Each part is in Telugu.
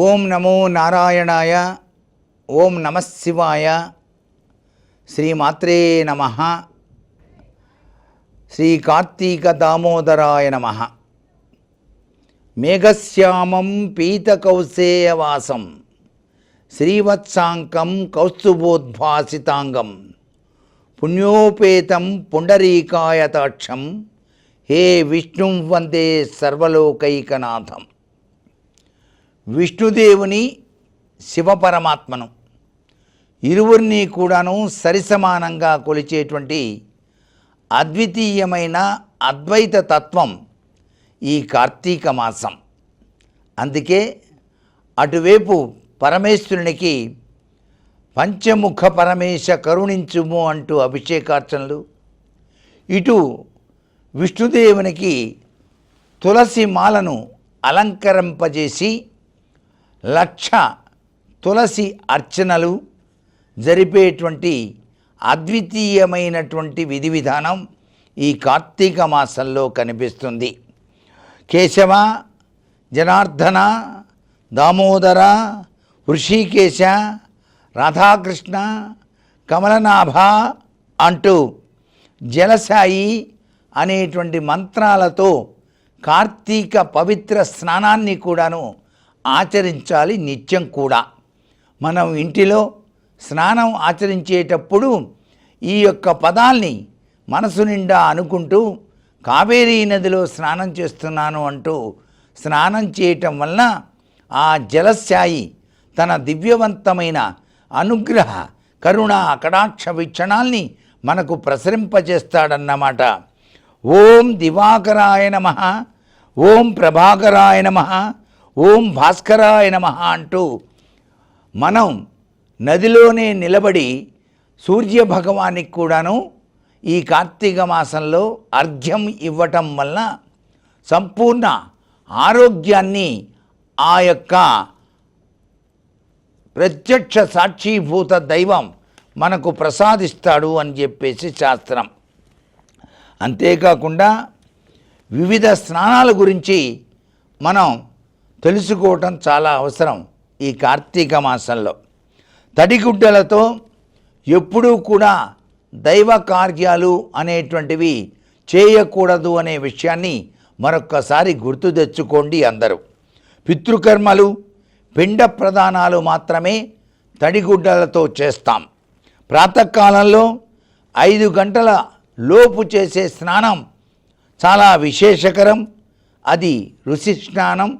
ఓం నమో నారాయణాయ ఓం నమశివాయ శ్రీమాత్రే నమ శ్రీ కార్తీక దామోదరాయ నమ. మేఘశ్యామం పీతకౌసేయవాసం శ్రీవత్సాంకం కౌస్తుభోద్భాసితాంగం పుణ్యోపేతం పుండరీకాయతాక్షం హే విష్ణుం వందే సర్వలోకైకనాథం. విష్ణుదేవుని శివపరమాత్మను. ఇరువురిని కూడాను సరిసమానంగా కొలిచేటువంటి అద్వితీయమైన అద్వైత తత్వం ఈ కార్తీక మాసం. అందుకే అటువైపు పరమేశ్వరునికి పంచముఖ పరమేశ కరుణించుము అంటూ అభిషేకార్చనలు ఇటు విష్ణుదేవునికి తులసి మాలను అలంకరింపజేసి లక్ష తులసి అర్చనలు జరిపేటువంటి అద్వితీయమైనటువంటి విధి విధానం ఈ కార్తీక మాసంలో కనిపిస్తుంది. కేశవ జనార్దన దామోదర ఋషికేశ రాధాకృష్ణ కమలనాభ అంటూ జలసాయి అనేటువంటి మంత్రాలతో కార్తీక పవిత్ర స్నానాన్ని కూడాను ఆచరించాలి నిత్యం కూడా. మనం ఇంటిలో స్నానం ఆచరించేటప్పుడు ఈ యొక్క పదాల్ని మనసు నిండా అనుకుంటూ కావేరీ నదిలో స్నానం చేస్తున్నాను అంటూ స్నానం చేయటం వలన ఆ జలశాయి తన దివ్యవంతమైన అనుగ్రహ కరుణ కటాక్ష వీక్షణాల్ని మనకు ప్రసరింపజేస్తాడన్నమాట. ఓం దివాకరాయ నమ ఓం ప్రభాకరాయ నమ ఓం భాస్కరాయ నమ అంటూ మనం నదిలోనే నిలబడి సూర్య భగవానికి కూడాను ఈ కార్తీక మాసంలో అర్ఘ్యం ఇవ్వటం వలన సంపూర్ణ ఆరోగ్యాన్ని ఆ యొక్క ప్రత్యక్ష సాక్షీభూత దైవం మనకు ప్రసాదిస్తాడు అని చెప్పేసి శాస్త్రం. అంతేకాకుండా వివిధ స్నానాల గురించి మనం తెలుసుకోవటం చాలా అవసరం ఈ కార్తీక మాసంలో. తడిగుడ్డలతో ఎప్పుడూ కూడా దైవ కార్యాలు అనేటువంటివి చేయకూడదు అనే విషయాన్ని మరొక్కసారి గుర్తు తెచ్చుకోండి అందరూ. పితృకర్మలు పిండ ప్రదానాలు మాత్రమే తడిగుడ్డలతో చేస్తాం. ప్రాతకాలంలో ఐదు గంటల లోపు చేసే స్నానం చాలా విశేషకరం. అది ఋషి స్నానం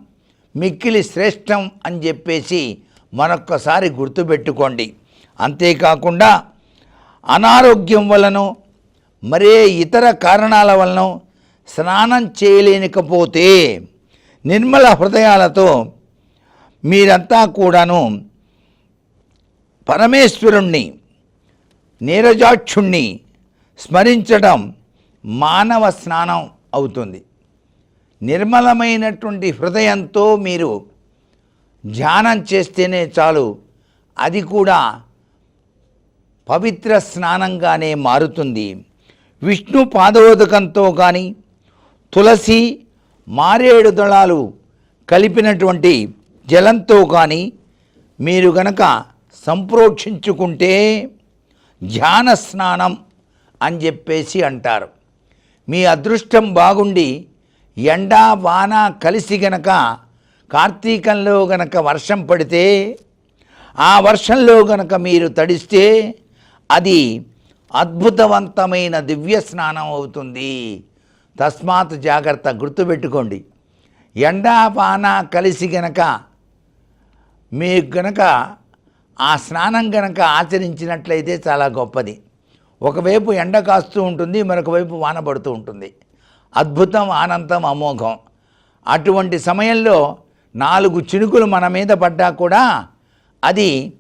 మిక్కిలి శ్రేష్టం అని చెప్పేసి మరొక్కసారి గుర్తుపెట్టుకోండి. అంతేకాకుండా అనారోగ్యం వలనో మరే ఇతర కారణాల వలన స్నానం చేయలేనికపోతే నిర్మల హృదయాలతో మీరంతా కూడాను పరమేశ్వరుణ్ణి నీరజాక్షుణ్ణి స్మరించడం మానవ స్నానం అవుతుంది. నిర్మలమైనటువంటి హృదయంతో మీరు ధ్యానం చేస్తేనే చాలు. అది కూడా పవిత్ర స్నానంగానే మారుతుంది. విష్ణు పాదోదకంతో కానీ తులసి మారేడు దళాలు కలిపినటువంటి జలంతో కానీ మీరు గనక సంప్రోక్షించుకుంటే ధ్యాన స్నానం అని చెప్పేసి అంటారు. మీ అదృష్టం బాగుండి ఎండ వాన కలిసి గనక కార్తీకంలో గనక వర్షం పడితే ఆ వర్షంలో గనక మీరు తడిస్తే అది అద్భుతవంతమైన దివ్య స్నానం అవుతుంది. తస్మాత్ జాగ్రత్త గుర్తుపెట్టుకోండి. ఎండాపాన కలిసి గనక మీకు గనక ఆ స్నానం గనక ఆచరించినట్లయితే చాలా గొప్పది. ఒకవైపు ఎండ కాస్తూ ఉంటుంది మరొక వైపు వాన పడుతూ ఉంటుంది. అద్భుతం ఆనందం అమోఘం. అటువంటి సమయంలో నాలుగు చినుకులు మన మీద పడ్డా కూడా అది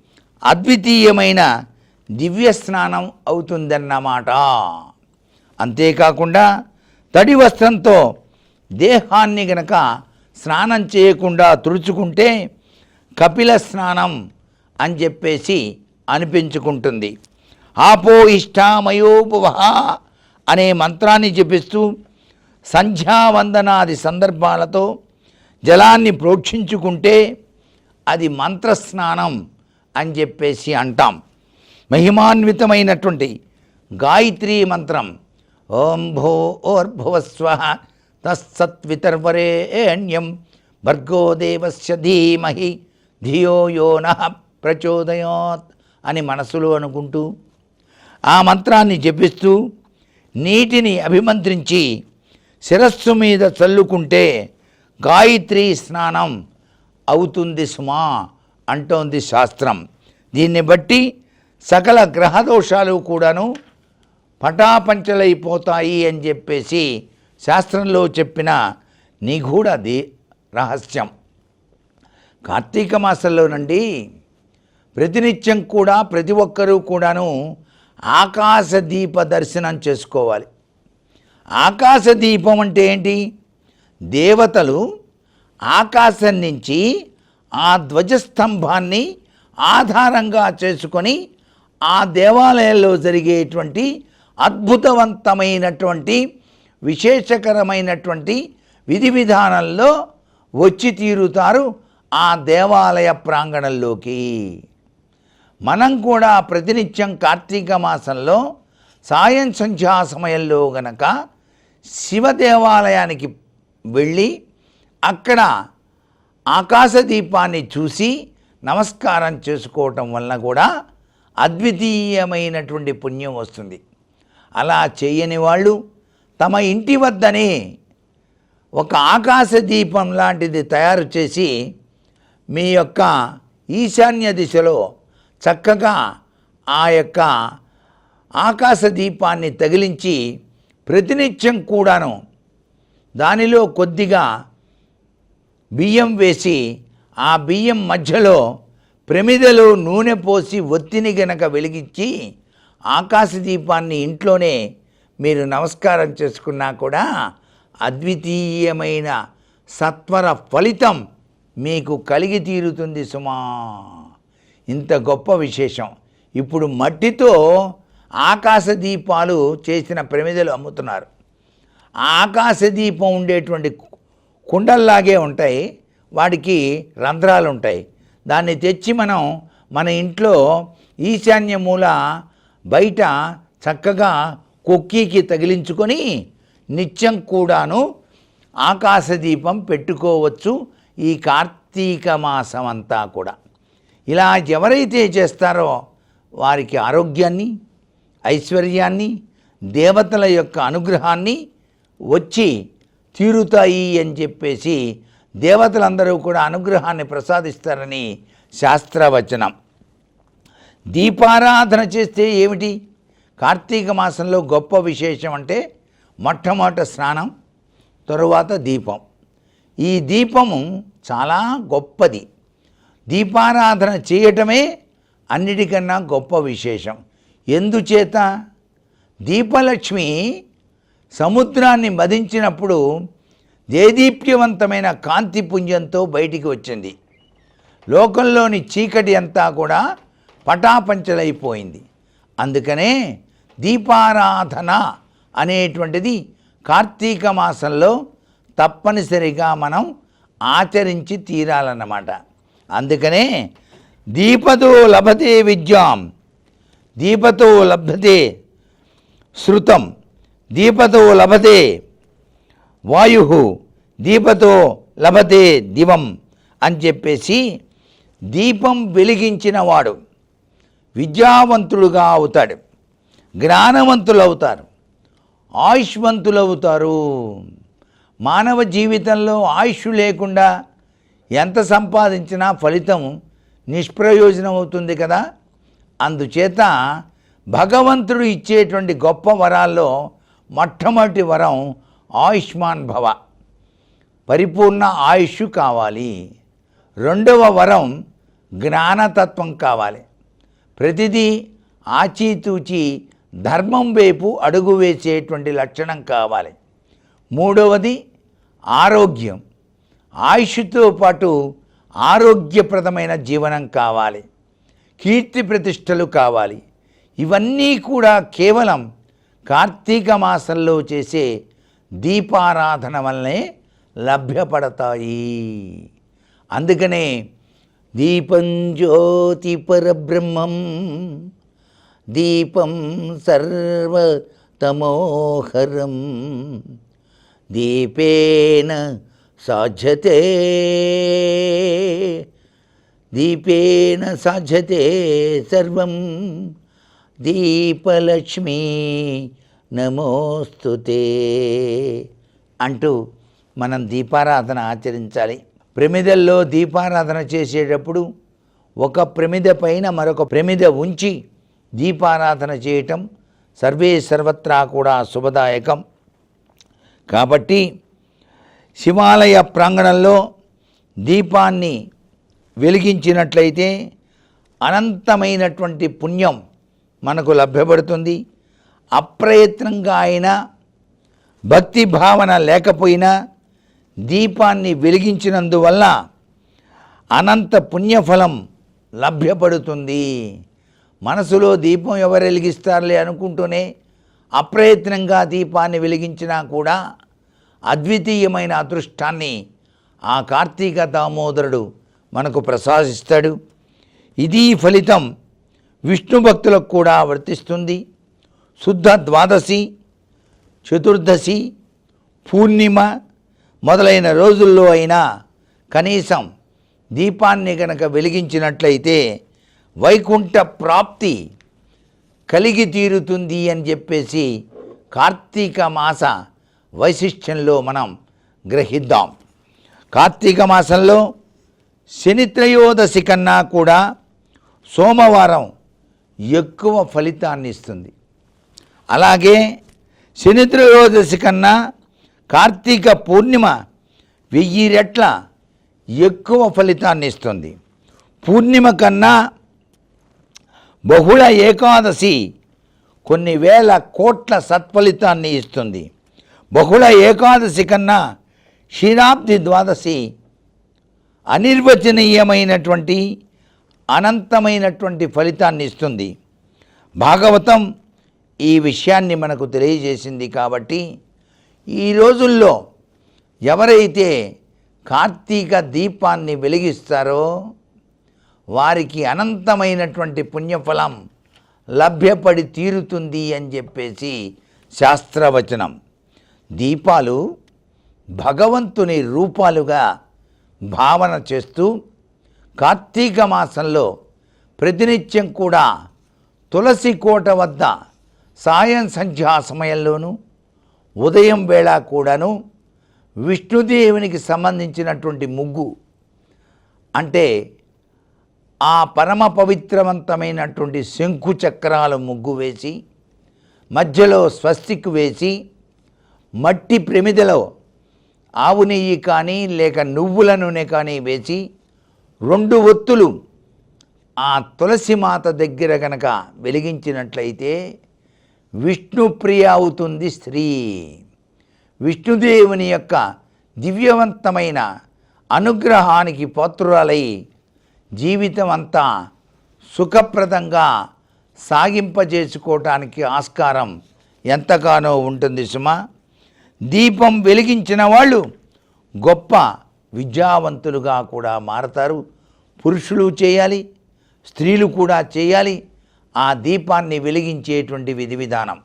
అద్వితీయమైన దివ్య స్నానం అవుతుందన్నమాట. అంతేకాకుండా తడి వస్త్రంతో దేహాన్ని గనక స్నానం చేయకుండా తుడుచుకుంటే కపిల స్నానం అని చెప్పేసి అనిపించుకుంటుంది. ఆపో ఇష్టామయోపవ అనే మంత్రాన్ని జపిస్తూ సంధ్యావందనాది సందర్భాలతో జలాన్ని ప్రోక్షించుకుంటే అది మంత్రస్నానం అని చెప్పేసి అంటాం. మహిమాన్వితమైనటువంటి గాయత్రీ మంత్రం ఓం భో ఓర్భువస్వ తస్సత్వితర్వరేణ్యం భర్గో దేవస్య ధీమహి ధియో యోన ప్రచోదయాత్ అని మనసులో అనుకుంటూ ఆ మంత్రాన్ని జపిస్తూ నీటిని అభిమంత్రించి శిరస్సు మీద చల్లుకుంటే గాయత్రి స్నానం అవుతుంది సుమా అంటోంది శాస్త్రం. దీన్ని బట్టి సకల గ్రహదోషాలు కూడాను పటాపంచలైపోతాయి అని చెప్పేసి శాస్త్రంలో చెప్పిన నిగూఢది రహస్యం. కార్తీక మాసంలోనండి ప్రతినిత్యం కూడా ప్రతి ఒక్కరూ కూడాను ఆకాశ దీప దర్శనం చేసుకోవాలి. ఆకాశ దీపం అంటే ఏంటి? దేవతలు ఆకాశం నుంచి ఆ ధ్వజస్తంభాన్ని ఆధారంగా చేసుకొని ఆ దేవాలయంలో జరిగేటువంటి అద్భుతవంతమైనటువంటి విశేషకరమైనటువంటి విధి విధానంలో వచ్చి తీరుతారు ఆ దేవాలయ ప్రాంగణంలోకి. మనం కూడా ప్రతినిత్యం కార్తీక మాసంలో సాయం సంధ్యా సమయంలో గనక శివ దేవాలయానికి వెళ్ళి అక్కడ ఆకాశ దీపాన్ని చూసి నమస్కారం చేసుకోవటం వలన కూడా అద్వితీయమైనటువంటి పుణ్యం వస్తుంది. అలా చేయని వాళ్ళు తమ ఇంటి వద్దనే ఒక ఆకాశ దీపం లాంటిది తయారు చేసి మీ యొక్క ఈశాన్య దిశలో చక్కగా ఆ యొక్క ఆకాశ దీపాన్ని తగిలించి ప్రతినిత్యం కూడాను దానిలో కొద్దిగా బియ్యం వేసి ఆ బియ్యం మధ్యలో ప్రమిదలో నూనె పోసి ఒత్తిని గనక వెలిగించి ఆకాశ దీపాన్ని ఇంట్లోనే మీరు నమస్కారం చేసుకున్నా కూడా అద్వితీయమైన సత్వర ఫలితం మీకు కలిగి తీరుతుంది సుమా. ఇంత గొప్ప విశేషం. ఇప్పుడు మట్టితో ఆకాశ దీపాలు చేసిన ప్రమిదలు అమ్ముతున్నారు. ఆకాశ దీపం ఉండేటువంటి కుండల్లాగే ఉంటాయి. వాటికి రంధ్రాలు ఉంటాయి దాన్ని తెచ్చి మనం మన ఇంట్లో ఈశాన్య మూల బయట చక్కగా కొక్కీకి తగిలించుకొని నిత్యం కూడాను ఆకాశ దీపం పెట్టుకోవచ్చు ఈ కార్తీక మాసం అంతా కూడా. ఇలా ఎవరైతే చేస్తారో వారికి ఆరోగ్యాన్ని ఐశ్వర్యాన్ని దేవతల యొక్క అనుగ్రహాన్ని వచ్చి తీరుతాయి అని చెప్పేసి దేవతలందరూ కూడా అనుగ్రహాన్ని ప్రసాదిస్తారని శాస్త్రవచనం. దీపారాధన చేస్తే ఏమిటి? కార్తీక మాసంలో గొప్ప విశేషం అంటే మొట్టమొదట స్నానం తరువాత దీపం. ఈ దీపము చాలా గొప్పది. దీపారాధన చేయటమే అన్నిటికన్నా గొప్ప విశేషం. ఎందుచేత? దీపలక్ష్మి సముద్రాన్ని మదించినప్పుడు దేదీప్యవంతమైన కాంతి పుంజంతో బయటికి వచ్చింది. లోకంలోని చీకటి అంతా కూడా పటాపంచలైపోయింది. అందుకనే దీపారాధన అనేటువంటిది కార్తీక మాసంలో తప్పనిసరిగా మనం ఆచరించి తీరాలన్నమాట. అందుకనే దీపదో లభతే విద్యాం దీపతో లభతే శృతం. దీపతో లభతే వాయు. దీపతో లభతే దివం అని చెప్పేసి దీపం వెలిగించిన వాడు విద్యావంతుడుగా అవుతాడు. జ్ఞానవంతులు అవుతారు ఆయుష్మంతులు అవుతారు మానవ జీవితంలో ఆయుష్ లేకుండా ఎంత సంపాదించినా ఫలితం నిష్ప్రయోజనం అవుతుంది కదా? అందుచేత భగవంతుడు ఇచ్చేటువంటి గొప్ప వరాల్లో మొట్టమొదటి వరం ఆయుష్మాన్ భవ. పరిపూర్ణ ఆయుష్ కావాలి. రెండవ వరం జ్ఞానతత్వం కావాలి. ప్రతిదీ ఆచితూచి ధర్మం వైపు అడుగు వేసేటువంటి లక్షణం కావాలి. మూడవది ఆరోగ్యం. ఆయుష్తో పాటు ఆరోగ్యప్రదమైన జీవనం కావాలి. కీర్తి ప్రతిష్టలు కావాలి. ఇవన్నీ కూడా కేవలం కార్తీక మాసంలో చేసే దీపారాధన వల్లనే లభ్యపడతాయి. అందుకనే దీపం జ్యోతి పరబ్రహ్మం దీపం సర్వతమోహరం దీపేన సాధ్యతే దీపేన సాధ్యతే సర్వం. దీపలక్ష్మీ నమోస్తుతే అంటూ మనం దీపారాధన ఆచరించాలి. ప్రమిదల్లో దీపారాధన చేసేటప్పుడు ఒక ప్రమిద పైన మరొక ప్రమిద ఉంచి దీపారాధన చేయటం సర్వే సర్వత్రా కూడా శుభదాయకం. కాబట్టి శివాలయ ప్రాంగణంలో దీపాన్ని వెలిగించినట్లయితే అనంతమైనటువంటి పుణ్యం మనకు లభ్యపడుతుంది. అప్రయత్నంగా అయినా భక్తి భావన లేకపోయినా దీపాన్ని వెలిగించినందువల్ల అనంత పుణ్యఫలం లభ్యపడుతుంది. మనసులో దీపం ఎవరు వెలిగిస్తారులే అనుకుంటూనే అప్రయత్నంగా దీపాన్ని వెలిగించినా కూడా అద్వితీయమైన అదృష్టాన్ని ఆ కార్తీక దామోదరుడు మనకు ప్రసాదిస్తాడు. ఇది ఫలితం విష్ణు భక్తులకు కూడా వర్తిస్తుంది. శుద్ధ ద్వాదశి చతుర్దశి పూర్ణిమ మొదలైన రోజుల్లో అయినా కనీసం దీపాన్ని గనక వెలిగించినట్లయితే వైకుంఠ ప్రాప్తి కలిగి తీరుతుంది అని చెప్పేసి కార్తీక మాస వైశిష్ట్యంలో మనం గ్రహిద్దాం. కార్తీక మాసంలో శనిత్రయోదశి కన్నా కూడా సోమవారం ఎక్కువ ఫలితాన్ని ఇస్తుంది. అలాగే శనిత్రయోదశి కన్నా కార్తీక పూర్ణిమ వెయ్యి రెట్ల ఎక్కువ ఫలితాన్ని ఇస్తుంది. పూర్ణిమ కన్నా బహుళ ఏకాదశి కొన్ని వేల కోట్ల సత్ఫలితాన్ని ఇస్తుంది. బహుళ ఏకాదశి కన్నా క్షీరాబ్ది ద్వాదశి అనిర్వచనీయమైనటువంటి అనంతమైనటువంటి ఫలితాన్ని ఇస్తుంది. భాగవతం ఈ విషయాన్ని మనకు తెలియజేసింది కాబట్టి ఈ రోజుల్లో ఎవరైతే కార్తీక దీపాన్ని వెలిగిస్తారో వారికి అనంతమైనటువంటి పుణ్యఫలం లభ్యపడి తీరుతుంది అని చెప్పేసి శాస్త్రవచనం. దీపాలు భగవంతుని రూపాలుగా భావన చేస్తూ కార్తీక మాసంలో ప్రతినిత్యం కూడా తులసి కోట వద్ద సాయం సంధ్యా సమయంలోనూ ఉదయం వేళ కూడాను విష్ణుదేవునికి సంబంధించినటువంటి ముగ్గు. అంటే ఆ పరమ పవిత్రవంతమైనటువంటి శంకు చక్రాల ముగ్గు వేసి మధ్యలో స్వస్తిక్ వేసి మట్టి ప్రమిదలో ఆవు నెయ్యి కానీ లేక నువ్వుల నూనె కానీ వేసి రెండు ఒత్తులు ఆ తులసి మాత దగ్గర గనక వెలిగించినట్లయితే విష్ణుప్రియ అవుతుంది స్త్రీ. విష్ణుదేవుని యొక్క దివ్యవంతమైన అనుగ్రహానికి పాత్రురాలై జీవితం అంతా సుఖప్రదంగా సాగింపజేసుకోవటానికి ఆస్కారం ఎంతగానో ఉంటుంది సుమా. దీపం వెలిగించిన వాళ్ళు గొప్ప విద్యావంతులుగా కూడా మారతారు. పురుషులు చేయాలి స్త్రీలు కూడా చేయాలి ఆ దీపాన్ని వెలిగించేటువంటి విధి విధానం.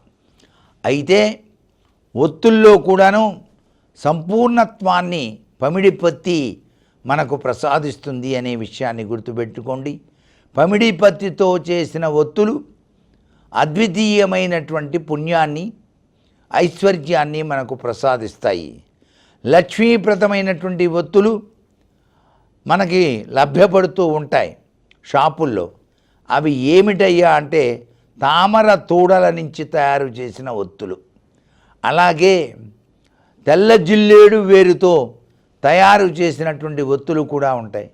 అయితే ఒత్తుల్లో కూడాను సంపూర్ణత్వాన్ని పమిడిపత్తి మనకు ప్రసాదిస్తుంది అనే విషయాన్ని గుర్తుపెట్టుకోండి. పమిడిపత్తితో చేసిన ఒత్తులు అద్వితీయమైనటువంటి పుణ్యాన్ని ఐశ్వర్యాన్ని మనకు ప్రసాదిస్తాయి. లక్ష్మీప్రదమైనటువంటి ఒత్తులు మనకి లభ్యపడుతూ ఉంటాయి షాపుల్లో. అవి ఏమిటయ్యా అంటే తామర తూడల నుంచి తయారు చేసిన ఒత్తులు అలాగే తెల్ల జిల్లేడు వేరుతో తయారు చేసినటువంటి ఒత్తులు కూడా ఉంటాయి.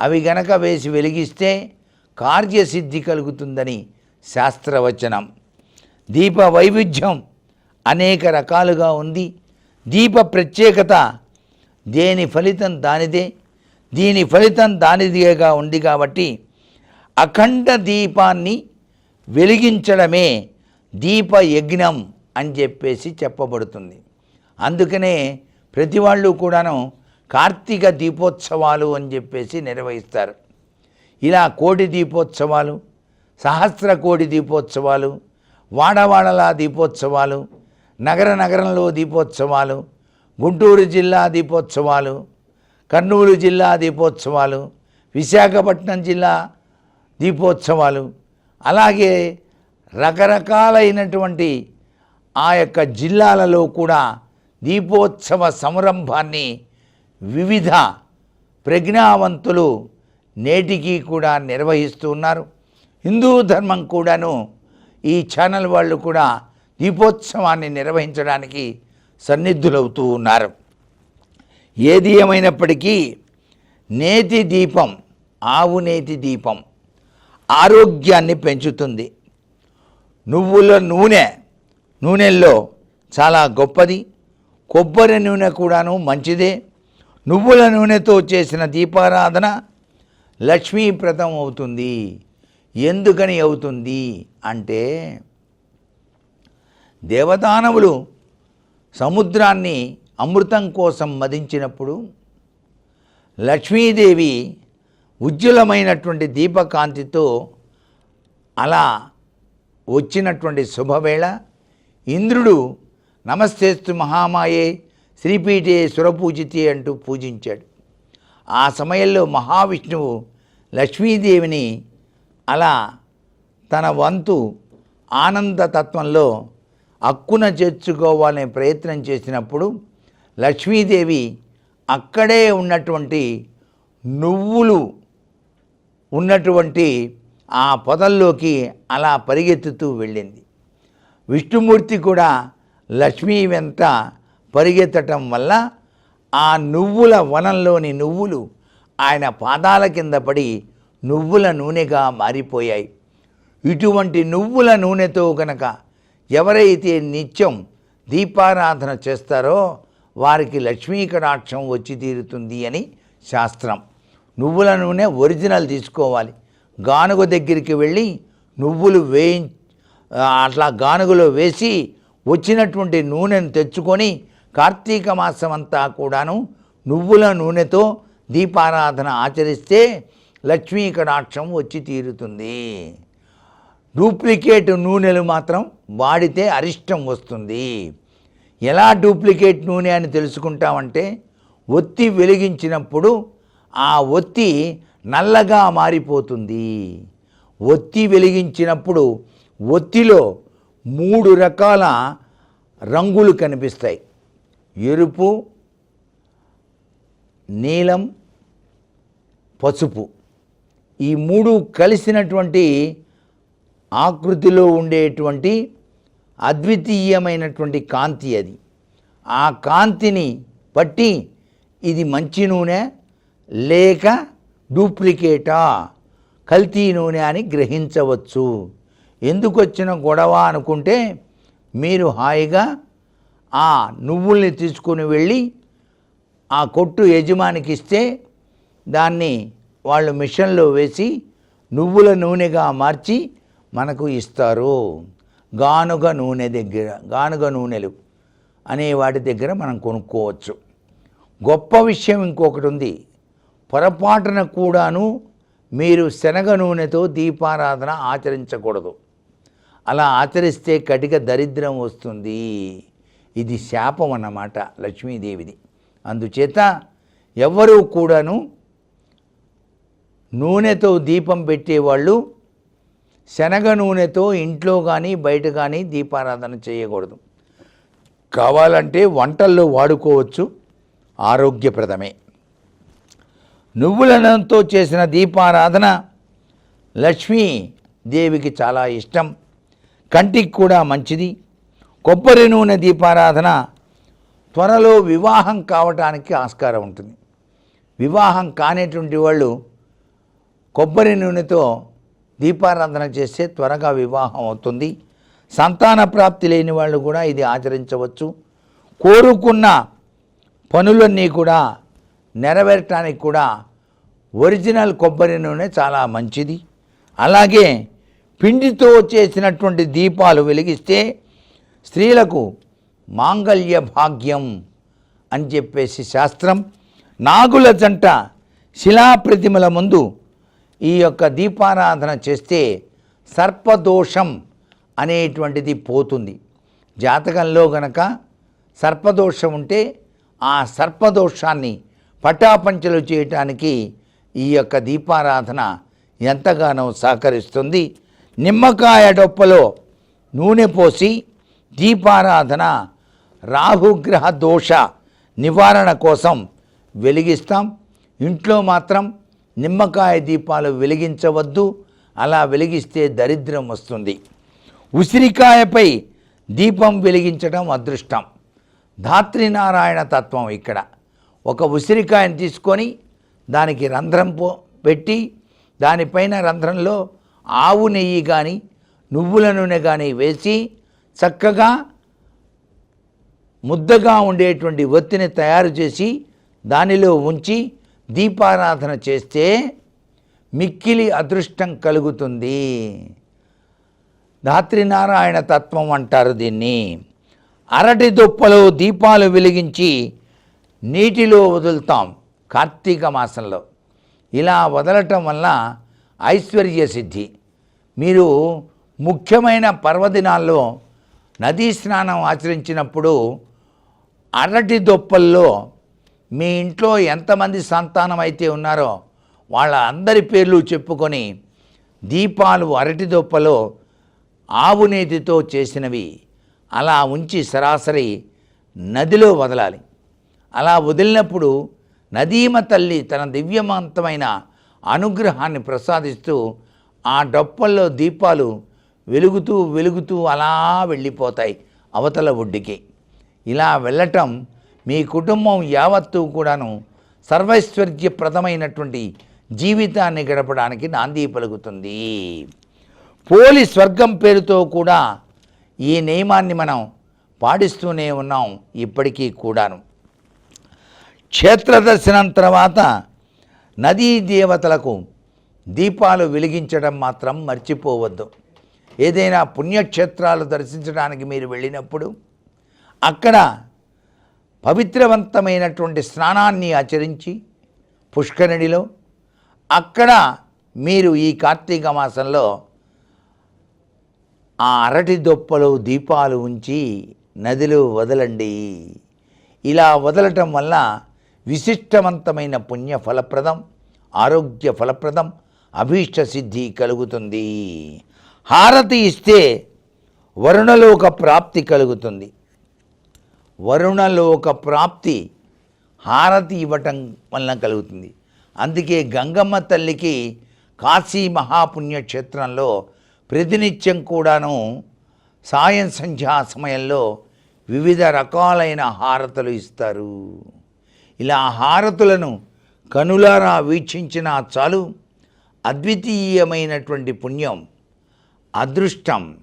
అవి గనక వేసి వెలిగిస్తే కార్యసిద్ధి కలుగుతుందని శాస్త్రవచనం. దీప వైవిధ్యం అనేక రకాలుగా ఉంది. దీప ప్రత్యేకత దేని ఫలితం దానిదే? దీని ఫలితం దానిదిగా ఉంది కాబట్టి అఖండ దీపాన్ని వెలిగించడమే దీప యజ్ఞం అని చెప్పేసి చెప్పబడుతుంది. అందుకనే ప్రతి వాళ్ళు కూడాను కార్తీక దీపోత్సవాలు అని చెప్పేసి నిర్వహిస్తారు. ఇలా కోటి దీపోత్సవాలు సహస్ర కోటి దీపోత్సవాలు వాడవాడల దీపోత్సవాలు నగర నగరంలో దీపోత్సవాలు గుంటూరు జిల్లా దీపోత్సవాలు కర్నూలు జిల్లా దీపోత్సవాలు విశాఖపట్నం జిల్లా దీపోత్సవాలు. అలాగే రకరకాలైనటువంటి ఆ యొక్క జిల్లాలలో కూడా దీపోత్సవ సంరంభాన్ని వివిధ ప్రజ్ఞావంతులు నేటికి కూడా నిర్వహిస్తూ ఉన్నారు. హిందూ ధర్మం కూడాను ఈ ఛానల్ వాళ్ళు కూడా దీపోత్సవాన్ని నిర్వహించడానికి సన్నిధులవుతూ ఉన్నారు. ఏది ఏమైనప్పటికీ నేతి దీపం ఆవు నేతి దీపం ఆరోగ్యాన్ని పెంచుతుంది. నువ్వుల నూనె నూనెల్లో చాలా గొప్పది. కొబ్బరి నూనె కూడాను మంచిదే. నువ్వుల నూనెతో చేసిన దీపారాధన లక్ష్మీప్రదం అవుతుంది. ఎందుకని అవుతుంది అంటే దేవదానవులు సముద్రాన్ని అమృతం కోసం మదించినప్పుడు లక్ష్మీదేవి ఉజ్వలమైనటువంటి దీపకాంతితో అలా వచ్చినటువంటి శుభవేళ. ఇంద్రుడు నమస్తేస్తు మహామాయే శ్రీపీఠే సురపూజితే అంటూ పూజించాడు. ఆ సమయంలో మహావిష్ణువు లక్ష్మీదేవిని అలా తన వంతు ఆనందతత్వంలో అక్కున చేర్చుకోవాలనే ప్రయత్నం చేసినప్పుడు లక్ష్మీదేవి అక్కడే ఉన్నటువంటి నువ్వులు ఉన్నటువంటి ఆ పొదల్లోకి అలా పరిగెత్తుతూ వెళ్ళింది. విష్ణుమూర్తి కూడా లక్ష్మీ వెంట పరిగెత్తటం వల్ల ఆ నువ్వుల వనంలోని నువ్వులు ఆయన పాదాల కింద పడి నువ్వుల నూనెగా మారిపోయాయి. ఇటువంటి నువ్వుల నూనెతో కనుక ఎవరైతే నిత్యం దీపారాధన చేస్తారో వారికి లక్ష్మీ కటాక్షం వచ్చి తీరుతుంది అని శాస్త్రం. నువ్వుల నూనె ఒరిజినల్ తీసుకోవాలి. గానుగ దగ్గరికి వెళ్ళి నువ్వులు వేయి అట్లా గానుగలో వేసి వచ్చినటువంటి నూనెను తెచ్చుకొని కార్తీక మాసం అంతా కూడాను నువ్వుల నూనెతో దీపారాధన ఆచరిస్తే లక్ష్మీ కటాక్షం వచ్చి తీరుతుంది. డూప్లికేట్ నూనెలు మాత్రం వాడితే అరిష్టం వస్తుంది. ఎలా డూప్లికేట్ నూనె అని తెలుసుకుంటామంటే ఒత్తి వెలిగించినప్పుడు ఆ ఒత్తి నల్లగా మారిపోతుంది. ఒత్తి వెలిగించినప్పుడు ఒత్తిలో మూడు రకాల రంగులు కనిపిస్తాయి. ఎరుపు నీలం పసుపు. ఈ మూడు కలిసినటువంటి ఆకృతిలో ఉండేటువంటి అద్వితీయమైనటువంటి కాంతి అది. ఆ కాంతిని బట్టి ఇది మంచి నూనె లేక డూప్లికేటా కల్తీ నూనె అని గ్రహించవచ్చు. ఎందుకు వచ్చిన గొడవ అనుకుంటే మీరు హాయిగా ఆ నువ్వుల్ని తీసుకొని వెళ్ళి ఆ కొట్టు యజమానికి ఇస్తే దాన్ని వాళ్ళు మిషన్లో వేసి నువ్వుల నూనెగా మార్చి మనకు ఇస్తారు. గానుగ నూనె దగ్గర గానుగ నూనెలు అనే వాటి దగ్గర మనం కొనుక్కోవచ్చు. గొప్ప విషయం ఇంకొకటి ఉంది. పొరపాటున కూడాను మీరు శనగ నూనెతో దీపారాధన ఆచరించకూడదు. అలా ఆచరిస్తే కటిక దరిద్రం వస్తుంది. ఇది శాపం అన్నమాట లక్ష్మీదేవిది. అందుచేత ఎవ్వరూ కూడాను నూనెతో దీపం పెట్టేవాళ్ళు శనగ నూనెతో ఇంట్లో కానీ బయట కానీ దీపారాధన చేయకూడదు. కావాలంటే వంటల్లో వాడుకోవచ్చు. ఆరోగ్యప్రదమే. నువ్వుల చేసిన దీపారాధన లక్ష్మీ దేవికి చాలా ఇష్టం. కంటికి కూడా మంచిది. కొబ్బరి నూనె దీపారాధన త్వరలో వివాహం కావటానికి ఆస్కారం ఉంటుంది. వివాహం కానిటువంటి వాళ్ళు కొబ్బరి నూనెతో దీపారాధన చేస్తే త్వరగా వివాహం అవుతుంది. సంతాన ప్రాప్తి లేని వాళ్ళు కూడా ఇది ఆచరించవచ్చు. కోరుకున్న పనులన్నీ కూడా నెరవేరటానికి కూడా ఒరిజినల్ కొబ్బరి నూనె చాలా మంచిది. అలాగే పిండితో చేసినటువంటి దీపాలు వెలిగిస్తే స్త్రీలకు మాంగళ్య భాగ్యం అని చెప్పేసి శాస్త్రం. నాగుల జంట శిలాప్రతిమల ముందు ఈ యొక్క దీపారాధన చేస్తే సర్పదోషం అనేటువంటిది పోతుంది. జాతకంలో గనక సర్పదోషం ఉంటే ఆ సర్పదోషాన్ని పటాపంచలు చేయటానికి ఈ యొక్క దీపారాధన ఎంతగానో సహకరిస్తుంది. నిమ్మకాయ డొప్పలో నూనె పోసి దీపారాధన రాహుగ్రహ దోష నివారణ కోసం వెలిగిస్తాం. ఇంట్లో మాత్రం నిమ్మకాయ దీపాలు వెలిగించవద్దు అలా వెలిగిస్తే దరిద్రం వస్తుంది. ఉసిరికాయపై దీపం వెలిగించడం అదృష్టం. ధాత్రినారాయణ తత్వం ఇక్కడ. ఒక ఉసిరికాయను తీసుకొని దానికి రంధ్రం పో పెట్టి దానిపైన రంధ్రంలో ఆవు నెయ్యి కానీ నువ్వుల నూనె కానీ వేసి చక్కగా ముద్దగా ఉండేటువంటి ఒత్తిని తయారు చేసి దానిలో ఉంచి దీపారాధన చేస్తే మిక్కిలి అదృష్టం కలుగుతుంది. ధాత్రినారాయణ తత్వం అంటారు దీన్ని. అరటి దుప్పలో దీపాలు వెలిగించి నీటిలో వదులుతాం కార్తీక మాసంలో. ఇలా వదలటం వల్ల ఐశ్వర్య సిద్ధి. మీరు ముఖ్యమైన పర్వదినాల్లో నదీ స్నానం ఆచరించినప్పుడు అరటి దొప్పల్లో మీ ఇంట్లో ఎంతమంది సంతానం అయితే ఉన్నారో వాళ్ళ అందరి పేర్లు చెప్పుకొని దీపాలు అరటి దొప్పలో ఆవు నేతితో చేసినవి. అలా ఉంచి సరాసరి నదిలో వదలాలి. అలా వదిలినప్పుడు నదీమ తల్లి తన దివ్యమంతమైన అనుగ్రహాన్ని ప్రసాదిస్తూ ఆ డొప్పల్లో దీపాలు వెలుగుతూ వెలుగుతూ అలా వెళ్ళిపోతాయి అవతల ఒడ్డుకి. ఇలా వెళ్ళటం మీ కుటుంబం యావత్తు కూడాను సర్వైశ్వర్యప్రదమైనటువంటి జీవితాన్ని గడపడానికి నాంది పలుకుతుంది. పోలి స్వర్గం పేరుతో కూడా ఈ నియమాన్ని మనం పాటిస్తూనే ఉన్నాం ఇప్పటికీ కూడాను. క్షేత్ర దర్శనం తర్వాత నదీ దేవతలకు దీపాలు వెలిగించడం మాత్రం మర్చిపోవద్దు. ఏదైనా పుణ్యక్షేత్రాలు దర్శించడానికి మీరు వెళ్ళినప్పుడు అక్కడ పవిత్రవంతమైనటువంటి స్నానాన్ని ఆచరించి పుష్కరిణిలో అక్కడ మీరు ఈ కార్తీక మాసంలో ఆ అరటి దొప్పలు దీపాలు ఉంచి నదిలో వదలండి. ఇలా వదలటం వల్ల విశిష్టవంతమైన పుణ్య ఫలప్రదం ఆరోగ్య ఫలప్రదం అభీష్ట సిద్ధి కలుగుతుంది. హారతి ఇస్తే వరుణలోక ప్రాప్తి కలుగుతుంది. వరుణలోక ప్రాప్తి హారతి ఇవ్వటం వలన కలుగుతుంది. అందుకే గంగమ్మ తల్లికి కాశీ మహాపుణ్యక్షేత్రంలో ప్రతినిత్యం కూడాను సాయం సంధ్యా సమయంలో వివిధ రకాలైన హారతులు ఇస్తారు. ఇలా హారతులను కనులారా వీక్షించిన చాలు. అద్వితీయమైనటువంటి పుణ్యం అదృష్టం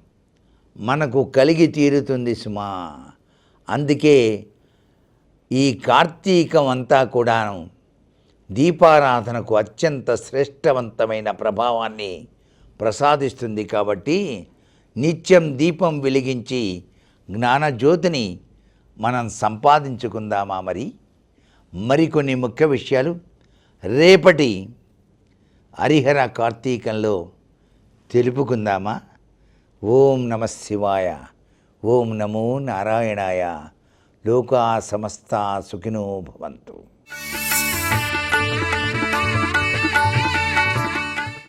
మనకు కలిగి తీరుతుంది సుమా. అందుకే ఈ కార్తీకం అంతా కూడాను దీపారాధనకు అత్యంత శ్రేష్టవంతమైన ప్రభావాన్ని ప్రసాదిస్తుంది కాబట్టి నిత్యం దీపం వెలిగించి జ్ఞానజ్యోతిని మనం సంపాదించుకుందామా మరి? మరికొన్ని ముఖ్య విషయాలు. రేపటి హరిహర కార్తీకంలో తెలుపుకుందామా? ఓం నమ శివాయ. ఓం నమో నారాయణాయ. లోకా సమస్త సుఖినో భవంతు.